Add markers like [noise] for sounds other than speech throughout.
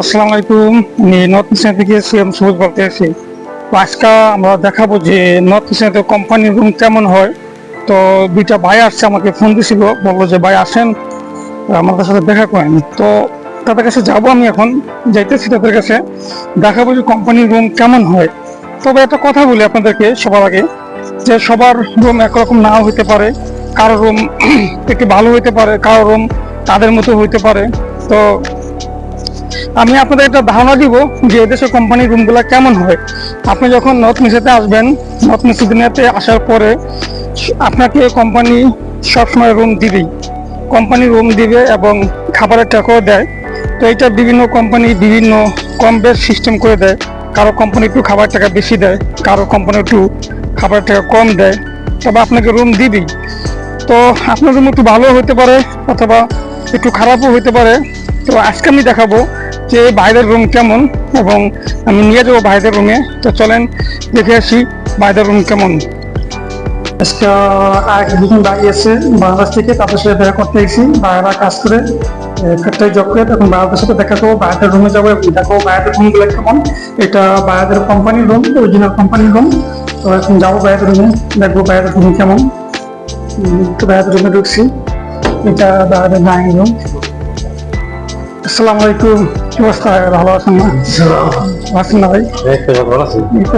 আসসালামু আলাইকুম। আমি নর্থ ইস্টার্ন থেকে সিএম সবুজ বলতে আছি আজকে আমরা দেখাবো যে নর্থ ইস্টার্ন কোম্পানির রুম কেমন হয়। তো দুইটা ভাই আসছে, আমাকে ফোন দিছিল, বলল যে, ভাই, আসেন। আমাদের সাথে দেখা করেন। তো তাদের কাছে যাব আমি এখন, যাইতেছি তাদের কাছে। দেখাবো যে কোম্পানির রুম কেমন হয়। তবে একটা কথা বলি আপনাদেরকে সবার আগে, যে সবার রুম একরকম নাও হইতে পারে। কারও রুম [clears throat] একটু ভালো হইতে পারে, কারও রুম তাদের মতো হইতে পারে। তো আমি আপনাদের একটা ধারণা দিব যে এদেশের কোম্পানির রুমগুলো কেমন হয়। আপনি যখন নর্থ মিশাতে আসবেন নর্থ মিশিদিনাতে আসার পরে আপনাকে কোম্পানি সবসময় রুম দিবেই। কোম্পানি রুম দিবে এবং খাবারের টাকাও দেয়। তো এটা বিভিন্ন কোম্পানি বিভিন্ন কম বেশ সিস্টেম করে দেয়। কারও কোম্পানি একটু খাবার টাকা বেশি দেয়, কারও কোম্পানি একটু খাবারের টাকা কম দেয়। তবে আপনাকে রুম দিবেই। তো আপনার রুম একটু ভালো হতে পারে অথবা একটু খারাপও হতে পারে। তো আজকে আমি দেখাবো যে বাইরের রুম কেমন? এবং আমি নিয়ে যাব বাইরের রুমে তো চলেন, দেখে আসি বাইরের রুম কেমন। আজকে আরেক দুজন দাঁড়িয়ে আছে। বাংলাদেশ থেকে তাদের সাথে দেখা করতে এসেছি। বাইরা কাজ করে ফ্যাক্টরি জব করে। তখন বাইরের সাথে দেখা করব। বাইরের রুমে যাব এবং দেখো বাইরের রুমগুলো কেমন। এটা বাইরের কোম্পানির রুম অরিজিনাল কোম্পানির রুম তো এখন যাব বাইরের রুমে দেখব বাইরের রুম কেমন। তো বাইরের রুমে ঢুকছি। এটা বাইরের ড্রয়িং রুম আসসালামু আলাইকুম। কি অবস্থা ভালো আছেন না? আছেন না ভাই?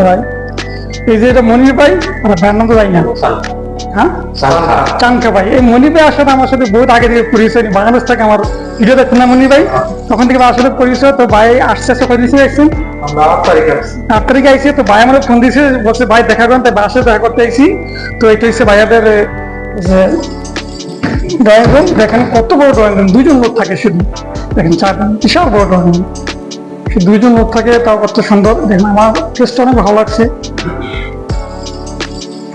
ভাই। এই যে এটা মনির ভাই আর তো ভাই না? হ্যাঁ? চাঙ্কা ভাই। এই মনির ভাই আসলে আমার সাথে বহুত আগে থেকে পরিচয় বাংলাদেশ থেকে আমার ভিডিও দেখছেন না মনির ভাই? তখন থেকে আমার সাথে পরিচয় তো ভাই কয় দিয়েছে দেখছেন আট তারিখে আইসি তো ভাই আমার ফোন দিয়েছে বলছে ভাই দেখা করেন। তাই বাসে দেখা করতে আইসি তো এটা হচ্ছে ভাইয়াদের যে ড্রয়িং রুম দেখেন কত বড় ড্রয়িং রুম দুইজন লোক থাকে শুধু দেখেন চারটা বিশাল বড় ড্রয়িং সে দুইজন লোক থাকে, তাও কত সুন্দর। দেখেন, আমার টেস্টটা অনেক ভালো লাগছে।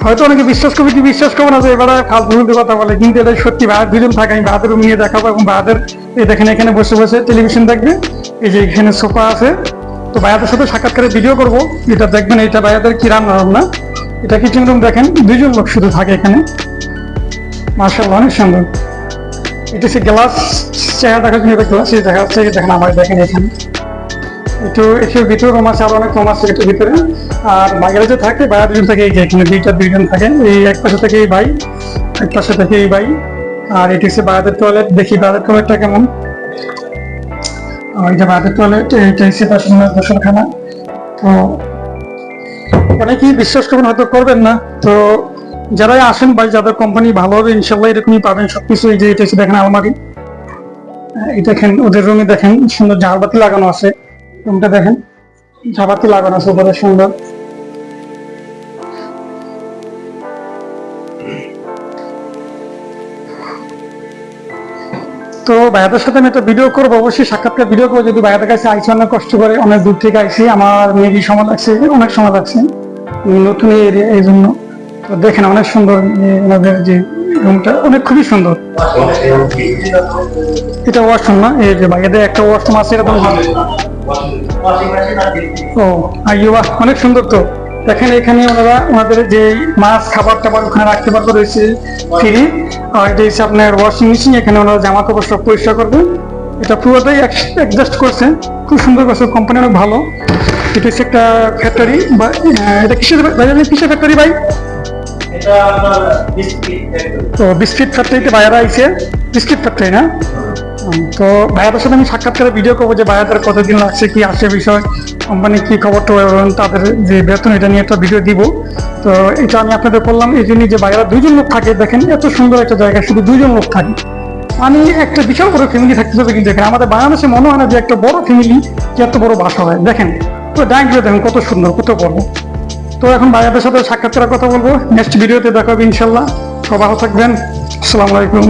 হয়তো অনেকে বিশ্বাস করবে, কি বিশ্বাস করবে না যে এবারে ফালতু ফালতু কথা বলে, কিন্তু এটা সত্যি ভাই দুজন থাকে, আমি ভাইদের নিয়ে দেখাবো এবং ভাইদের এই দেখেন এখানে বসে বসে টেলিভিশন দেখবে। এই যে এখানে সোফা আছে। তো ভাইয়াদের সাথে সাক্ষাৎকারে ভিডিও করব। এটা দেখবেন, এটা ভাইয়াদের কি রান্না রান্না এটা কিচেন রুম দেখেন, দুইজন লোক শুধু থাকে এখানে। মার্শাল অনেক সুন্দর। এটা হচ্ছে গ্লাস চেহারা দেখার জন্য গ্লাস দেখা যাচ্ছে দেখেন আমার দেখেন এখানে একটু একটু ভিতরে রুম আছে আর অনেক রুম আছে একটু ভিতরে। আর বাইরে যে থাকে, বাইরে দুজন থাকে, এই যে এখানে দুইটা, দুইজন থাকে। এই এক পাশে থেকে এই ভাই, এক পাশে থেকে এই ভাই। আর এটি হচ্ছে বাইরের টয়লেট দেখি বাইরের টয়লেটটা কেমন। আর যে বাইরের টয়লেট এটা হচ্ছে গোসলখানা তো অনেকেই বিশ্বাস করবেন, হয়তো করবেন না। তো যারাই আসেন ভাই, যাদের কোম্পানি ভালো হবে, ইনশাল্লাহ এরকমই পাবেন সবকিছু। এই যে এটা হচ্ছে দেখেন আলমারি। এই দেখেন, ওদের রুমে দেখেন, সুন্দর ঝাড়বাতি লাগানো আছে। রুমটা দেখেন ঝাড়বাতি লাগানো আছে সুন্দর। তো ভাইয়াদের সাথে আমি একটা ভিডিও করব, অবশ্যই সাক্ষাৎকার ভিডিও করব। যদি ভাইয়াদের কাছে আইসি, অনেক কষ্ট করে, অনেক দূর থেকে আইসি, আমার মেবি সময় লাগছে, অনেক সময় লাগছে নতুন এরিয়া এই জন্য। তো দেখেন, অনেক সুন্দর ওনাদের যে রুমটা অনেক খুবই সুন্দর। এটা ওয়াশরুম না? এই যে ভাইয়াদের একটা ওয়াশরুম আছে তো ও আইয়া অনেক সুন্দর তো। দেখেন এখানে ওনারা ওনাদের যে মাছ, খাবার টাবার ওখানে রাখতে পারবে, রয়েছে ফ্রি আর এটা হচ্ছে আপনার ওয়াশিং মেশিন এখানে ওনারা জামা কাপড় সব পরিষ্কার করবে। এটা পুরোটাই অ্যাডজাস্ট করছে। খুব সুন্দর করছে কোম্পানি অনেক ভালো। এটা হচ্ছে একটা ফ্যাক্টরি বা এটা কিসের কিসের ফ্যাক্টরি ভাই? তো বিস্কিট ফ্যাক্টরিতে বাইরে আইছে। বিস্কিট ফ্যাক্টরি না? তো ভাইয়াদের সাথে আমি সাক্ষাৎকারে ভিডিও করব যে ভাইয়াদের কতদিন লাগছে কি আসে বিষয় কোম্পানি কি খবর তো এবং তাদের যে বেতন এটা নিয়ে একটা ভিডিও দিব। তো এটা আমি আপনাদের বললাম এই জন্যই যে ভাইয়ারা দুইজন লোক থাকে দেখেন এত সুন্দর একটা জায়গা শুধু দুইজন লোক থাকে। মানে একটা বিশাল বড় ফ্যামিলি থাকতে হবে কিন্তু দেখেন আমাদের বাংলাদেশে মনে হয় না যে একটা বড় ফ্যামিলি যে এত বড় বাসা হয়। দেখেন তো ডাইনিংটা দেখেন কত সুন্দর কত বড়। তো এখন ভাইয়াদের সাথে সাক্ষাৎ করার কথা বলব। নেক্সট ভিডিওতে দেখাবো ইনশাল্লাহ। সবাই থাকবেন। আসসালামু আলাইকুম।